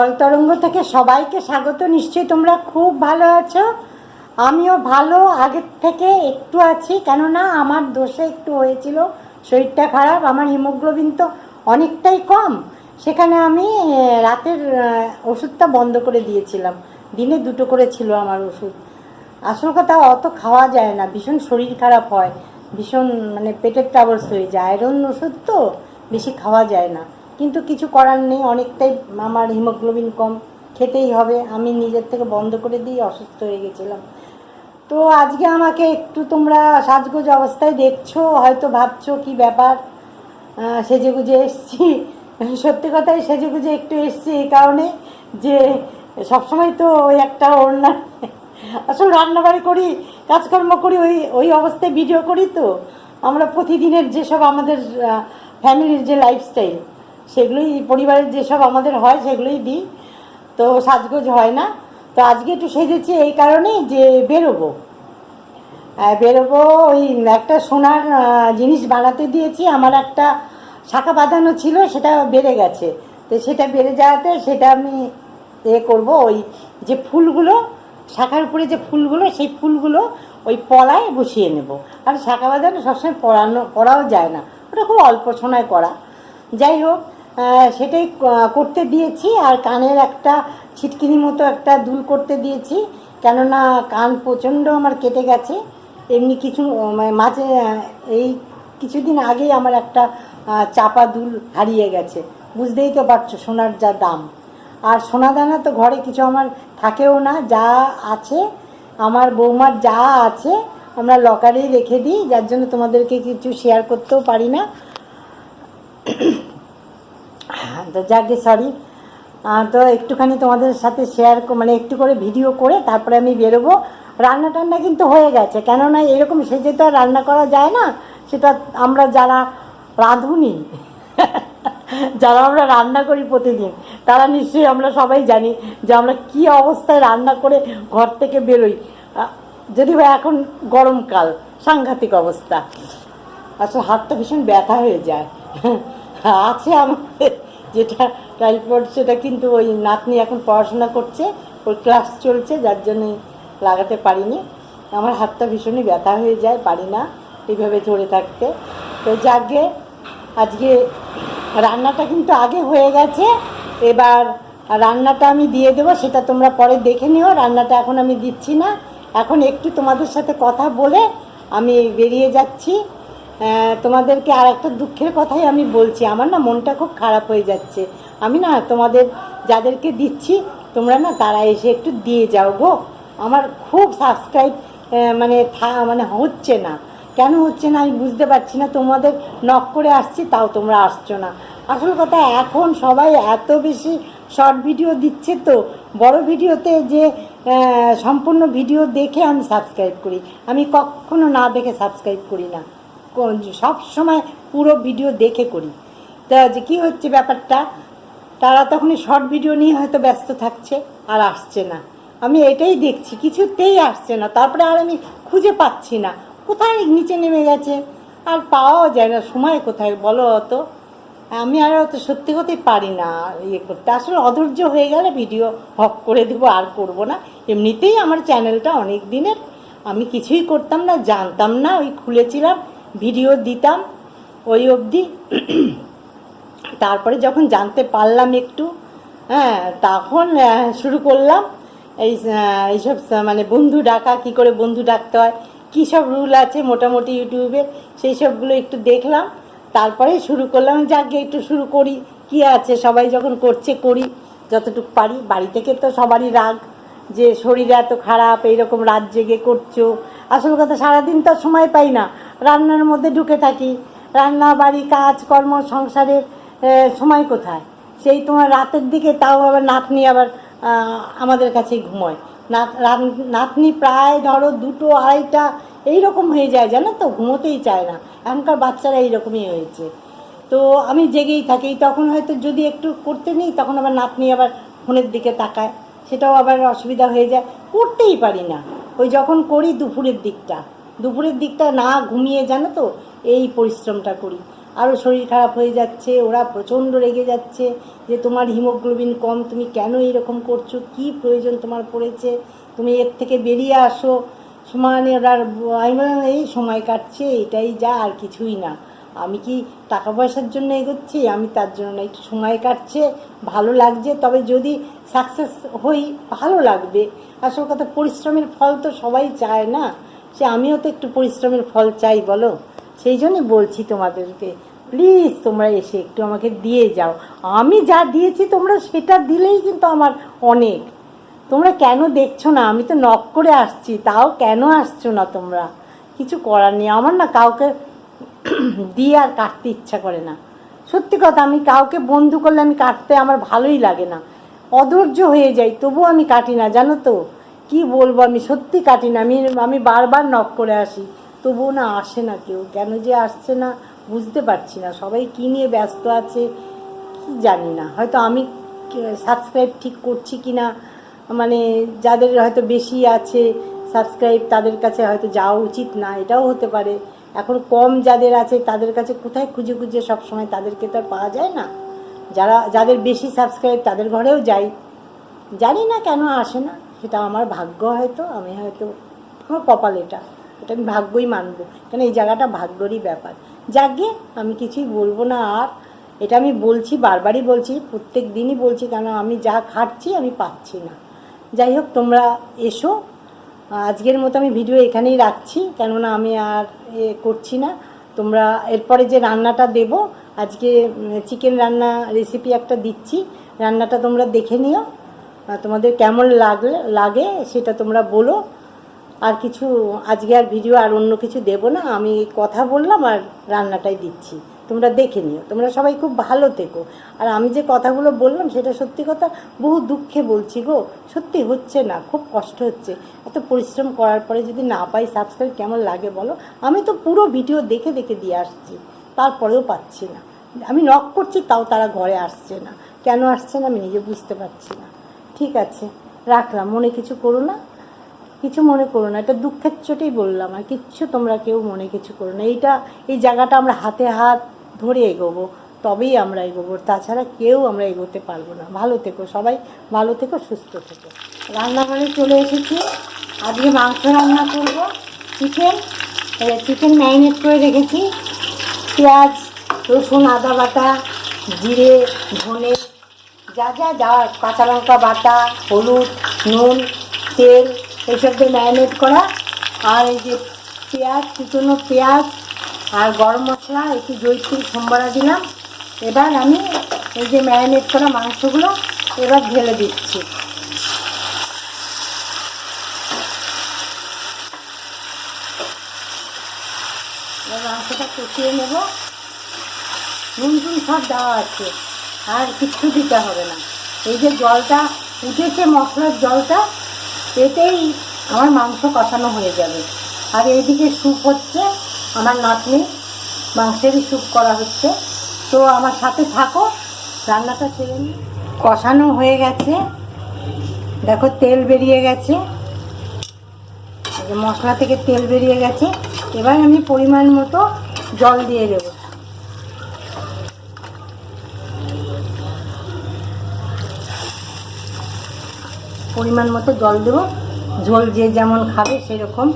জলতরঙ্গ থেকে সবাইকে স্বাগত। নিশ্চয়ই তোমরা খুব ভালো আছো। আমিও ভালো, আগের থেকে একটু আছি। কেননা আমার দোষে একটু হয়েছিল, শরীরটা খারাপ, আমার হিমোগ্লোবিন তো অনেকটাই কম। সেখানে আমি রাতের ওষুধটা বন্ধ করে দিয়েছিলাম। দিনে দুটো করে ছিল আমার ওষুধ। আসল কথা, অত খাওয়া যায় না। ভীষণ শরীর খারাপ হয়। ভীষণ মানে পেটের ট্রাবলস হয়ে যায়। আয়রন ওষুধ তো বেশি খাওয়া যায় না। কিন্তু কিছু করার নেই, অনেকটাই আমার হিমোগ্লোবিন কম। খেতেই হবে, আমি নিজের থেকে বন্ধ করে দিয়ে অসুস্থ হয়ে গেছিলাম। তো আজকে আমাকে একটু তোমরা সাজগোজ অবস্থায় দেখছ, হয়তো ভাবছ কি ব্যাপার সেজেগুজে এসছি। সত্যি কথাই সেজেগুজে একটু এসছি এই কারণে যে সবসময় তো ওই একটা ওড়না, আসলে রান্নাবাড়ি করি, কাজকর্ম করি, ওই ওই অবস্থায় ভিডিও করি তো। আমরা প্রতিদিনের যেসব আমাদের ফ্যামিলির যে লাইফস্টাইল সেগুলোই পরিবারের যেসব আমাদের হয়, সেগুলোই দিই। তো সাজগোজ হয় না। তো আজকে একটু সেজেছি এই কারণেই যে বেরোবো। বেরোবো, ওই একটা সোনার জিনিস বানাতে দিয়েছি। আমার একটা শাখা বাঁধানো ছিল, সেটা বেড়ে গেছে। তো সেটা বেড়ে যাওয়াতে সেটা আমি এ করব, ওই যে ফুলগুলো, শাখার উপরে যে ফুলগুলো, সেই ফুলগুলো ওই পলায় বসিয়ে নেব। আর শাখা বাঁধানো সবসময় পড়ানো পড়াও যায় না। ওটা খুব অল্প সময় করা। যাই হোক সেটাই করতে দিয়েছি। আর কানের একটা ছিটকিনি মতো একটা দুল করতে দিয়েছি। কেননা কান প্রচণ্ড আমার কেটে গেছে। এমনি কিছু মানে মাঝে এই কিছুদিন আগেই আমার একটা চাপা দুল হারিয়ে গেছে। বুঝতেই তো পারছ সোনার যা দাম। আর সোনা দানা তো ঘরে কিছু আমার থাকেও না, যা আছে, আমার বৌমার যা আছে, আমরা লকারেই রেখে দিই, যার জন্য তোমাদেরকে কিছু শেয়ার করতেও পারি না। তো যাকে সরি তো একটুখানি তোমাদের সাথে শেয়ার মানে একটু করে ভিডিও করে তারপরে আমি বেরোবো। রান্না টান্না কিন্তু হয়ে গেছে, কেননা এরকম সেজে তো আর রান্না করা যায় না, সেটা আমরা যারা রাঁধুনি, যারা আমরা রান্না করি প্রতিদিন, তারা নিশ্চয়ই আমরা সবাই জানি যে আমরা কি অবস্থায় রান্না করে ঘর থেকে বেরোই। যদি বা এখন গরমকাল, সাংঘাতিক অবস্থা। আসলে হাতটা ভীষণ ব্যথা হয়ে যায়। আছে আমাদের। যেটা টাইফয়েড সেটা কিন্তু ওই নাতনি এখন পড়াশোনা করছে, ওর ক্লাস চলছে, যার জন্যই লাগাতে পারিনি। আমার হাতটা ভীষণই ব্যথা হয়ে যায়, পারি না এইভাবে ধরে থাকতে। তো যাকে আজকে রান্নাটা কিন্তু আগে হয়ে গেছে, এবার রান্নাটা আমি দিয়ে দেবো, সেটা তোমরা পরে দেখে নিও, রান্নাটা এখন আমি দিচ্ছি না। এখন একটু তোমাদের সাথে কথা বলে আমি বেরিয়ে যাচ্ছি। তোমাদেরকে আর একটা দুঃখের কথাই আমি বলছি। আমার না মনটা খুব খারাপ হয়ে যাচ্ছে। আমি না তোমাদের যাদেরকে দিচ্ছি, তোমরা না তারা এসে একটু দিয়ে যাও গো। আমার খুব সাবস্ক্রাইব মানে থা- মানে হচ্ছে না। কেন হচ্ছে না আমি বুঝতে পারছি না। তোমাদের নক করে আসছি, তাও তোমরা আসছো না। আসল কথা, এখন সবাই এত বেশি শর্ট ভিডিও দিচ্ছে তো, বড় ভিডিওতে যে সম্পূর্ণ ভিডিও দেখে আমি সাবস্ক্রাইব করি। আমি কখনো না দেখে সাবস্ক্রাইব করি না। সব সময় পুরো ভিডিও দেখে করি। তা যে কী হচ্ছে ব্যাপারটা? তারা তখনই শর্ট ভিডিও নিয়ে হয়তো ব্যস্ত থাকছে আর আসছে না। আমি এটাই দেখছি, কিছুতেই আসছে না। তারপরে আর আমি খুঁজে পাচ্ছি না। কোথায় নিচে নেমে গেছে? আর পাওয়াও যায় না। সময় কোথায় বলো অত? আমি আর অত সত্যি কথাই পারি না ইয়ে করতে। আসলে অধৈর্য হয়ে গেলে ভিডিও হক করে দেবো, আর করব না। এমনিতেই আমার চ্যানেলটা অনেক দিনের। আমি কিছুই করতাম না, জানতাম না, ওই খুলেছিলাম। ভিডিও দিতাম ওই অবধি। তারপরে যখন জানতে পারলাম একটু হ্যাঁ তখন শুরু করলাম এই এইসব মানে বন্ধু ডাকা, কি করে বন্ধু ডাকতে হয়, কী সব রুল আছে মোটামুটি ইউটিউবে, সেই সবগুলো একটু দেখলাম। তারপরে শুরু করলাম, যাকে, একটু শুরু করি, কি আছে, সবাই যখন করছে, করি, যতটুকু পারি। বাড়ি থেকে তো সবারই রাগ যে শরীর এত খারাপ, এইরকম রাত জেগে করছ। আসল কথা, সারাদিন তো সময় পাই না। রান্নার মধ্যে ঢুকে থাকি। রান্না, বাড়ি, কাজ, কর্ম সংসারের সময় কোথায়? সেই তোমার রাতের দিকে তাও আবার নাতনি আবার আমাদের কাছেই ঘুমোয়। নাত নাতনি প্রায় ধরো দুটো আড়াইটা এইরকম হয়ে যায়, জানো তো? ঘুমোতেই চায় না। এখনকার বাচ্চারা এইরকমই হয়েছে। তো আমি জেগেই থাকি। তখন হয়তো যদি একটু করতে নিই, তখন আবার নাতনি আবার ফোনের দিকে তাকায়। সেটাও আবার অসুবিধা হয়ে যায়। করতেই পারি না। ওই যখন করি দুপুরের দিকটা। দুপুরের দিকটা না ঘুমিয়ে, জানো তো? এই পরিশ্রমটা করি। আরও শরীর খারাপ হয়ে যাচ্ছে, ওরা প্রচণ্ড রেগে যাচ্ছে যে তোমার হিমোগ্লোবিন কম, তুমি কেন এরকম করছ? কি প্রয়োজন তোমার পড়েছে? তুমি এর থেকে বেরিয়ে আসো। সমানে ওরা বললাম এই সময় কাটছে, এটাই যা, আর কিছুই না। আমি কি টাকা পয়সার জন্য এগোচ্ছি? আমি তার জন্য না, একটু সময় কাটছে, ভালো লাগছে, তবে যদি সাকসেস হই, ভালো লাগবে। আসল কথা, পরিশ্রমের ফল তো সবাই চায় না। সে আমিও তো একটু পরিশ্রমের ফল চাই, বলো। সেই জন্যই বলছি তোমাদেরকে প্লিজ তোমরা এসে একটু আমাকে দিয়ে যাও। আমি যা দিয়েছি তোমরা সেটা দিলেই কিন্তু আমার অনেক। তোমরা কেন দেখছ না? আমি তো নক করে আসছি, তাও কেন আসছো না তোমরা? কিছু করার নেই। আমার না কাউকে দিয়ে আর কাটতে ইচ্ছা করে না। সত্যি কথা, আমি কাউকে বন্ধু করলে আমি কাটতে আমার ভালোই লাগে না। অধৈর্য হয়ে যাই, তবুও আমি কাটি না, জানো তো? কি বলব, আমি সত্যি কাটি না আমি আমি বারবার নক করে আসি। তবুও না আসে না কেউ। কেন যে আসছে না, বুঝতে পারছি না। সবাই কী নিয়ে ব্যস্ত আছে, কি জানি না। হয়তো আমি সাবস্ক্রাইব ঠিক করছি কি না মানে যাদের হয়তো বেশি আছে সাবস্ক্রাইব তাদের কাছে হয়তো যাওয়া উচিত না, এটাও হতে পারে। এখন কম যাদের আছে, তাদের কাছে কোথায় খুঁজে খুঁজে সব সময় তাদেরকে তো আর পাওয়া যায় না। যারা, যাদের বেশি সাবস্ক্রাইব তাদের ঘরেও যাই। জানি না কেন আসে না। সেটা আমার ভাগ্য হয়তো, আমি হয়তো আমার কপাল এটা। এটা আমি ভাগ্যই মানব। কেন এই জায়গাটা ভাগ্যরই ব্যাপার। যাকে আমি কিছুই বলব না আর, এটা আমি বলছি, বারবারই বলছি, প্রত্যেক দিনই বলছি, কেন আমি যা খাটছি, আমি পাচ্ছি না। যাই হোক, তোমরা এসো। আজকের মতো আমি ভিডিও এখানেই রাখছি, কেননা আমি আর এ করছি না। তোমরা এরপরে যে রান্নাটা দেব, আজকে চিকেন রান্না রেসিপি একটা দিচ্ছি। রান্নাটা তোমরা দেখে নিও। তোমাদের কেমন লাগলে, লাগে সেটা তোমরা বলো। আর কিছু, আজকে আর ভিডিও আর অন্য কিছু দেব না। আমি কথা বললাম আর রান্নাটাই দিচ্ছি। তোমরা দেখে নিও। তোমরা সবাই খুব ভালো থেকো। আর আমি যে কথাগুলো বললাম সেটা সত্যি কথা, বহু দুঃখে বলছি গো। সত্যি হচ্ছে না, খুব কষ্ট হচ্ছে। এত পরিশ্রম করার পরে যদি না পাই সাবস্ক্রাইব কেমন লাগে বলো? আমি তো পুরো ভিডিও দেখে দেখে দিয়ে আসছি। তারপরেও পাচ্ছি না। আমি নক করছি, তাও তারা ঘরে আসছে না। কেন আসছে না আমি নিজে বুঝতে পারছি না। ঠিক আছে, রাখলাম, মনে কিছু করো না। কিছু মনে করো না, এটা দুঃখের চোটেই বললাম, আর কিচ্ছু তোমরা কেউ মনে কিছু করো না। এইটা, এই জায়গাটা আমরা হাতে হাত ধরে এগোবো, তবেই আমরা এগোবো, তাছাড়া কেউ আমরা এগোতে পারব না। ভালো থেকো সবাই, ভালো থেকো, সুস্থ থেকো। রান্নাঘরে চলে এসেছি, আজকে মাংস রান্না করব চিকেন চিকেন ম্যারিনেট করে রেখেছি, পেঁয়াজ, রসুন, আদা বাটা, জিরে, ধনে যা যা যা, কাঁচা লঙ্কা বাটা, হলুদ, নুন, তেল, এইসব দিয়ে ম্যারিনেট করা। আর এই যে পেঁয়াজ, কুচনো পেঁয়াজ আর গরম মশলা, একটু জৈত্রী সোমবারা দিলাম। এবার আমি এই যে ম্যারিনেট করা মাংসগুলো এবার ঢেলে দিচ্ছি। মাংসটা কষিয়ে নেব। নুন টুন সব দেওয়া আছে। আর কিচ্ছু দিতে হবে না। এই যে জলটা, উঠেছে মশলার জলটা, এতেই আমার মাংস কষানো হয়ে যাবে। আর এইদিকে স্যুপ হচ্ছে, আমার নাতনি মাংসেরই স্যুপ করা হচ্ছে। তো আমার সাথে থাকো, রান্নাটা ছেড়ে নিই কষানো হয়ে গেছে। দেখো তেল বেরিয়ে গেছে। মশলা থেকে তেল বেরিয়ে গেছে। এবার আমি পরিমাণ মতো জল দিয়ে দেবো। পরিমাণ মতো জল দেবো। ঝোল যে যেমন খাবে সেরকম।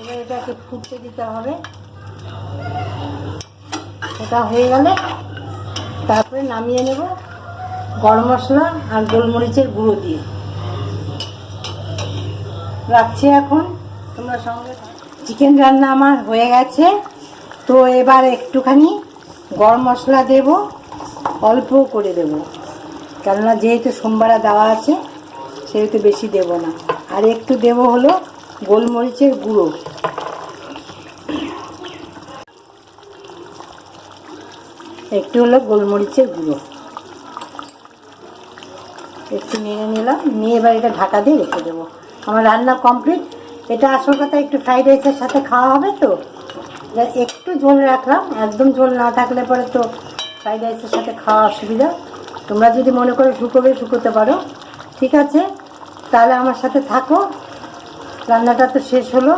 এবার এটাকে ফুটতে দিতে হবে। এটা হয়ে গেলে তারপরে নামিয়ে নেব গরম মশলা আর গোলমরিচের গুঁড়ো দিয়ে। রাখছি এখন। তোমরা সঙ্গে চিকেন রান্না আমার হয়ে গেছে। তো এবার একটুখানি গরম মশলা দেব, অল্প করে দেবো। কেননা যেহেতু সোমবারা দেওয়া আছে, সেহেতু বেশি দেব না। আর একটু দেব হলো গোলমরিচের গুঁড়ো। একটু হলো গোলমরিচের গুঁড়ো। একটু নিয়ে নিলাম, নিয়ে এবার এটা ঢাকা দিয়ে রেখে দেবো। আমার রান্না কমপ্লিট। এটা আসল কথা, একটু ফ্রাইড রাইসের সাথে খাওয়া হবে তো? একটু ঝোল রাখলাম, একদম ঝোল না থাকলে পরে তো ফ্রাইড রাইসের সাথে খাওয়া অসুবিধা। তোমরা যদি মনে করে শুকোবে শুকোতে পারো, ঠিক আছে? তাহলে আমার সাথে থাকো। রান্নাটা তো শেষ হলো।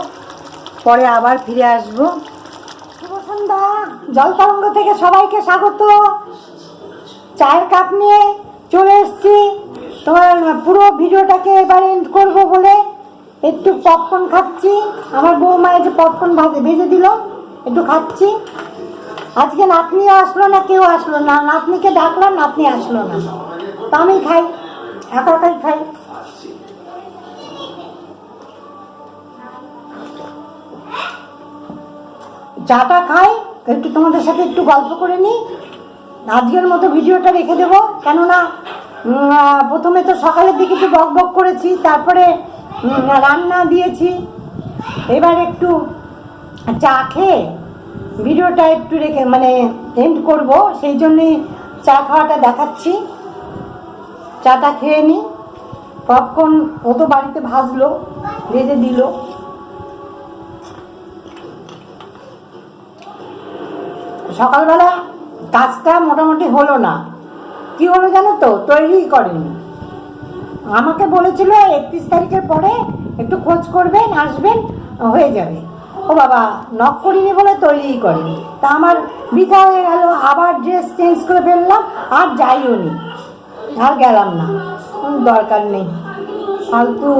পরে আবার ফিরে আসব। শুভ জল তরঙ্গ থেকে সবাইকে স্বাগত। চায়ের কাপ নিয়ে চলে এসেছি। তোমার পুরো ভিডিওটাকে এবার এন্ড করব বলে একটু পপকর্ন খাচ্ছি। আমার বৌমা যে পপকর্ন ভাজে, ভেজে দিল। একটু খাচ্ছি। আজকে নাতনিও আসলো না, কেউ আসলো না। নাতনিকে ডাকলাম, নাতনি আসলো না। তো আমি খাই একা একাই খাই চাটা খাই, একটু তোমাদের সাথে একটু গল্প করে নিই। আজকের মতো ভিডিওটা রেখে দেবো। কেননা প্রথমে তো সকালের দিকে একটু বক বক করেছি, তারপরে রান্না দিয়েছি। এবার একটু চা খেয়ে ভিডিওটা একটু রেখে মানে এন্ড করব। সেই জন্যই চা খাওয়াটা দেখাচ্ছি। চাটা খেয়ে নিই পপকর্ন ও তো বাড়িতে ভাজলো, ভেজে দিল। সকালবেলা কাজটা মোটামুটি হলো না। কি হলো জানো তো? তৈরি করেনি। আমাকে বলেছিল একত্রিশ তারিখের পরে একটু খোঁজ করবেন, আসবেন, হয়ে যাবে। ও বাবা নখ করিনি বলে তৈরিই করেনি। তা আমার বৃথা হয়ে গেল আবার ড্রেস চেঞ্জ করে ফেললাম আর যাইও নি। আর গেলাম না কোনো দরকার নেই। ফালতু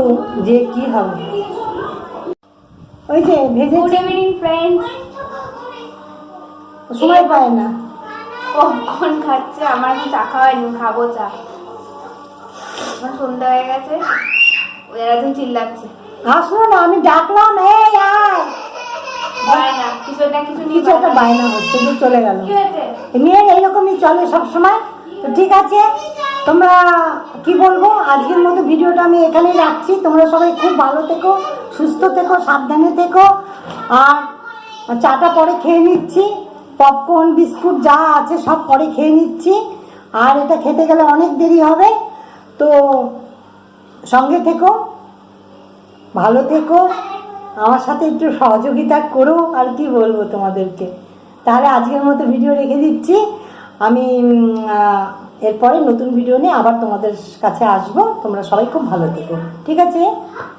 যে কি হবে? ওই যে ফ্রেন্ডস সময় পায় না। কখন খাচ্ছে? আমার এখন চা খাওয়া হয়নি খাব চা। এখন সন্ধ্যা হয়ে গেছে। ওদের একজন চিল্লাচ্ছে। আসলো না আমি ডাকলাম এই আয়। কিছু একটা বায়না। হচ্ছে যে চলে গেল। নিয়ে এইরকমই চলে সব সময় তো ঠিক আছে তোমরা কি বলব? আজকের মতো ভিডিওটা আমি এখানেই রাখছি। তোমরা সবাই খুব ভালো থেকো সুস্থ থেকো সাবধানে থেকো। আর চাটা পরে খেয়ে নিচ্ছি। পপকর্ন বিস্কুট যা আছে সব পরে খেয়ে নিচ্ছি। আর এটা খেতে গেলে অনেক দেরি হবে। তো সঙ্গে থেকো ভালো থেকো। আমার সাথে একটু সহযোগিতা করো, আর কি বলব তোমাদেরকে। তাহলে আজকের মতো ভিডিও রেখে দিচ্ছি। আমি এরপরে নতুন ভিডিও নিয়ে আবার তোমাদের কাছে আসব। তোমরা সবাই খুব ভালো থেকো। ঠিক আছে?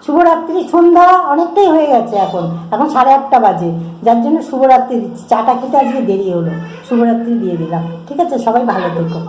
শুভরাত্রি, সন্ধ্যা অনেকটাই হয়ে গেছে এখন। এখন সাড়ে আটটা বাজে। যার জন্য শুভরাত্রি দিচ্ছি। চাটা খেতে আজকে দেরি হলো। শুভরাত্রি দিয়ে দিলাম। ঠিক আছে? সবাই ভালো থেকো।